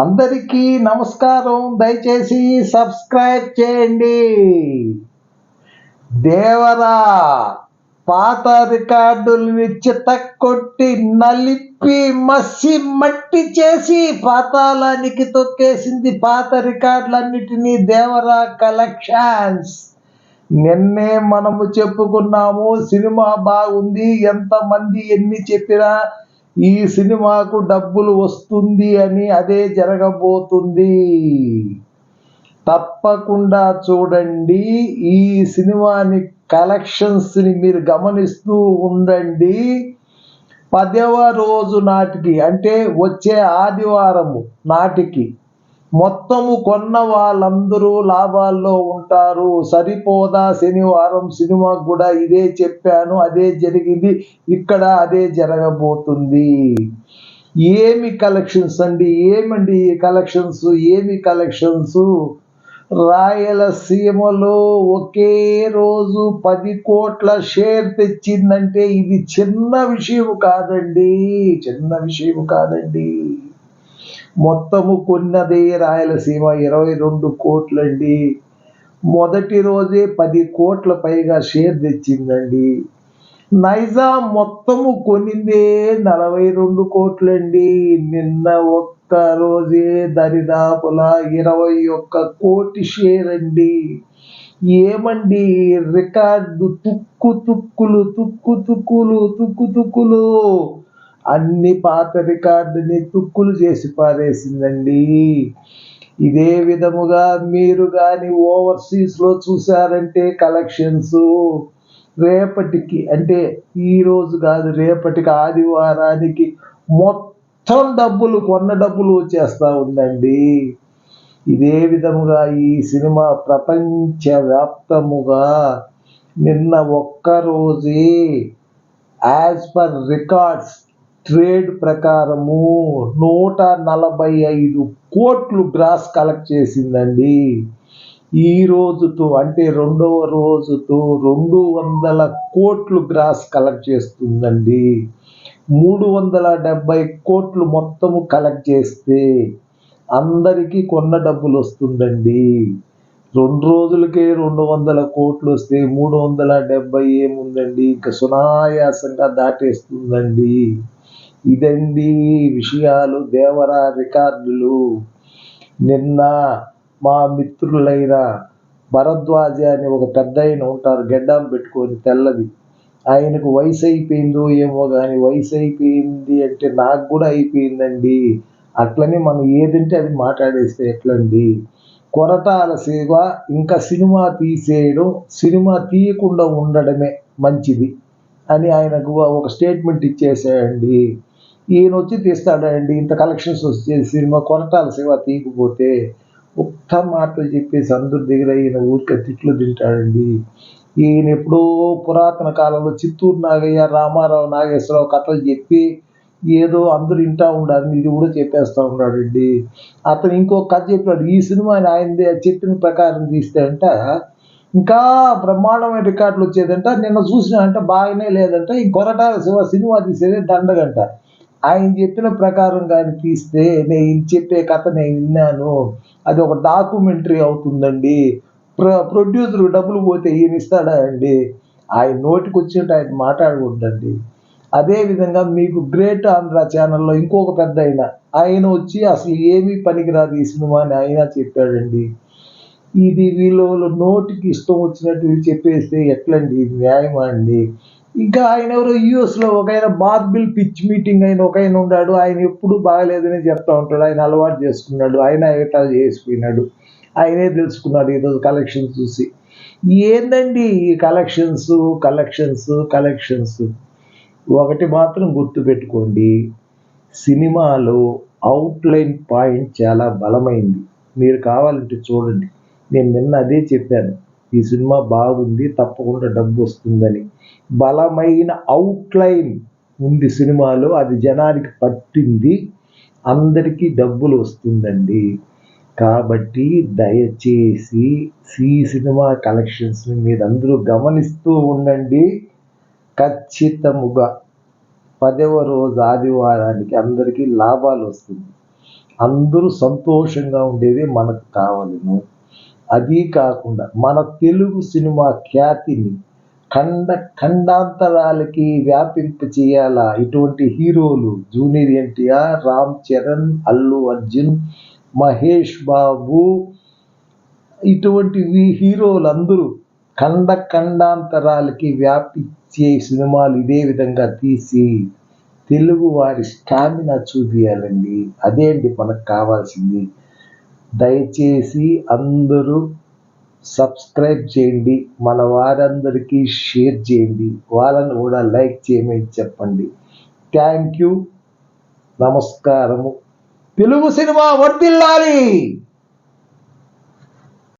అందరికీ నమస్కారం. దయచేసి సబ్స్క్రైబ్ చేయండి. దేవరా పాత రికార్డుల్ని చిత్త కొట్టి నలిపి మసి మట్టి చేసి పాతాళానికి తొక్కేసింది పాత రికార్డులన్నిటినీ దేవరా కలెక్షన్స్. నిన్నే మనము చెప్పుకున్నాము సినిమా బాగుంది ఎంతమంది ఎన్ని చెప్పినా ఈ సినిమాకు డబ్బులు వస్తుంది అని అదే జరగబోతుంది. తప్పకుండా చూడండి. ఈ సినిమాని కలెక్షన్స్ని మీరు గమనిస్తూ ఉండండి. పదవ రోజు నాటికి అంటే వచ్చే ఆదివారము నాటికి మొత్తము కొన్న వాళ్ళందరూ లాభాల్లో ఉంటారు. సరిపోదా శనివారం సినిమాకు కూడా ఇదే చెప్పాను అదే జరిగింది ఇక్కడ అదే జరగబోతుంది. ఏమి కలెక్షన్స్ అండి? ఏమండి ఈ కలెక్షన్స్? ఏమి కలెక్షన్స్? రాయలసీమలో ఒకే రోజు పది కోట్ల షేర్ తెచ్చిందంటే ఇది చిన్న విషయం కాదండి చిన్న విషయం కాదండి. మొత్తము కొన్నదే రాయలసీమ ఇరవై రెండు కోట్లండి. మొదటి రోజే పది కోట్ల పైగా షేర్ తెచ్చిందండి. నైజాం మొత్తము కొనిందే నలభై రెండు కోట్లండి. నిన్న ఒక్క రోజే దరిదాపులా ఇరవై ఒక్క కోటి షేర్ అండి. ఏమండి రికార్డు తుక్కు తుక్కులు తుక్కు తుక్కులు తుక్కు తుక్కులు? అన్ని పాత రికార్డుని తుక్కులు చేసి పారేసిందండి. ఇదే విధముగా మీరు కానీ ఓవర్సీస్లో చూసారంటే కలెక్షన్స్. రేపటికి అంటే ఈరోజు కాదు రేపటికి ఆదివారానికి మొత్తం డబ్బులు కొన్న డబ్బులు వచ్చేస్తూ ఉందండి. ఇదే విధముగా ఈ సినిమా ప్రపంచవ్యాప్తముగా నిన్న ఒక్క రోజే యాజ్ పర్ రికార్డ్స్ ట్రేడ్ ప్రకారము నూట నలభై ఐదు కోట్లు గ్రాస్ కలెక్ట్ చేసిందండి. ఈ రోజుతో అంటే రెండవ రోజుతో రెండు వందల కోట్లు గ్రాస్ కలెక్ట్ చేస్తుందండి. మూడు వందల డెబ్బై కోట్లు మొత్తము కలెక్ట్ చేస్తే అందరికీ కొన్న డబ్బులు వస్తుందండి. రెండు రోజులకే రెండు వందల కోట్లు వస్తే మూడు వందల డెబ్బై ఏముందండి? ఇంకా సునాయాసంగా దాటేస్తుందండి. ఇదండి విషయాలు దేవరా రికార్డులు? నిన్న మా మిత్రులైన భరద్వాజ అని ఒక పెద్ద ఆయన ఉంటారు గెడ్డం పెట్టుకొని తెల్లది. ఆయనకు వయసు అయిపోయిందో ఏమో కానీ వయసు అయిపోయింది అంటే నాకు కూడా అయిపోయిందండి. అట్లనే మనం ఏదంటే అది మాట్లాడేస్తే ఎట్లండి? కొరటాల సేవ ఇంకా సినిమా తీసేయడం సినిమా తీయకుండా ఉండడమే మంచిది అని ఆయనకు ఒక స్టేట్మెంట్ ఇచ్చేసాయండి ఈయన వచ్చి తీస్తాడండి. ఇంత కలెక్షన్స్ వచ్చే సినిమా కొరటాల సినిమా తీయకపోతే ఒక్క మాటలు చెప్పేసి అందరి దగ్గర ఈయన ఊరికే తిట్లు తింటాడండి. ఈయన ఎప్పుడో పురాతన కాలంలో చిత్తూరు నాగయ్య రామారావు నాగేశ్వరరావు కథలు చెప్పి ఏదో అందరూ వింటా ఉండాలని ఇది కూడా చెప్పేస్తూ ఉన్నాడండి. అతను ఇంకో కథ చెప్పాడు ఈ సినిమాని ఆయనదే చెప్పిన ప్రకారం తీస్తే అంట ఇంకా బ్రహ్మాండమైన రికార్డులు వచ్చేదంట. నిన్న చూసిన అంటే బాగానే లేదంట. ఈ కొరటాల శివ సినిమా తీసేదే దండగంట. ఆయన చెప్పిన ప్రకారం కానీ తీస్తే నేను చెప్పే కథ నేను విన్నాను. అది ఒక డాక్యుమెంటరీ అవుతుందండి. ప్రొ ప్రొడ్యూసర్ డబ్బులు పోతే ఈయన ఇస్తాడా అండి ఆయన నోటికి వచ్చినట్టు ఆయన మాట్లాడకూడదండి. అదేవిధంగా మీకు గ్రేట్ ఆంధ్ర ఛానల్లో ఇంకొక పెద్ద ఆయన ఆయన వచ్చి అసలు ఏమీ పనికిరాదు ఈ సినిమా అని ఆయన చెప్పాడండి. ఇది వీళ్ళు నోటికి ఇష్టం వచ్చినట్టు చెప్పేస్తే ఎట్లండి? ఇది న్యాయమా అండి? ఇంకా ఆయన ఎవరో యూఎస్లో ఒక ఆయన బార్బిల్ పిచ్ మీటింగ్ అయిన ఒక ఆయన ఉన్నాడు. ఆయన ఎప్పుడు బాగలేదని చెప్తా ఉంటాడు. ఆయన అలవాటు చేసుకున్నాడు. ఆయన ఏటాలు చేసిపోయినాడు. ఆయనే తెలుసుకున్నాడు ఈరోజు కలెక్షన్స్ చూసి. ఏందండి ఈ కలెక్షన్స్ కలెక్షన్స్ కలెక్షన్స్ ఒకటి మాత్రం గుర్తుపెట్టుకోండి. సినిమాలో అవుట్లైన్ పాయింట్ చాలా బలమైంది. మీరు కావాలంటే చూడండి. నేను నిన్న అదే చెప్పాను. ఈ సినిమా బాగుంది తప్పకుండా డబ్బు వస్తుందని. బలమైన అవుట్లైన్ ఉంది సినిమాలో అది జనానికి పట్టింది అందరికీ డబ్బులు వస్తుందండి. కాబట్టి దయచేసి సి సినిమా కలెక్షన్స్ని మీరందరూ గమనిస్తూ ఉండండి. ఖచ్చితముగా పదవ రోజు ఆదివారానికి అందరికీ లాభాలు వస్తుంది. అందరూ సంతోషంగా ఉండేది మనకు కావాలను. అది కాకుండా మన తెలుగు సినిమా ఖ్యాతిని ఖండ ఖండాంతరాలకి వ్యాపింప చేయాలా ఇటువంటి హీరోలు జూనియర్ ఎన్టీఆర్ రామ్ చరణ్ అల్లు అర్జున్ మహేష్ బాబు ఇటువంటి హీరోలందరూ ఖండ ఖండాంతరాలకి వ్యాపించే సినిమాలు ఇదే విధంగా తీసి తెలుగు వారి స్టామినా చూపియాలండి. అదే అండి మనకు కావాల్సింది. దయచేసి అందరూ సబ్స్క్రైబ్ చేయండి. మన వారందరికీ షేర్ చేయండి. వాళ్ళని కూడా లైక్ చేయమని చెప్పండి. Thank you. నమస్కారము. తెలుగు సినిమా వర్దిల్లాలి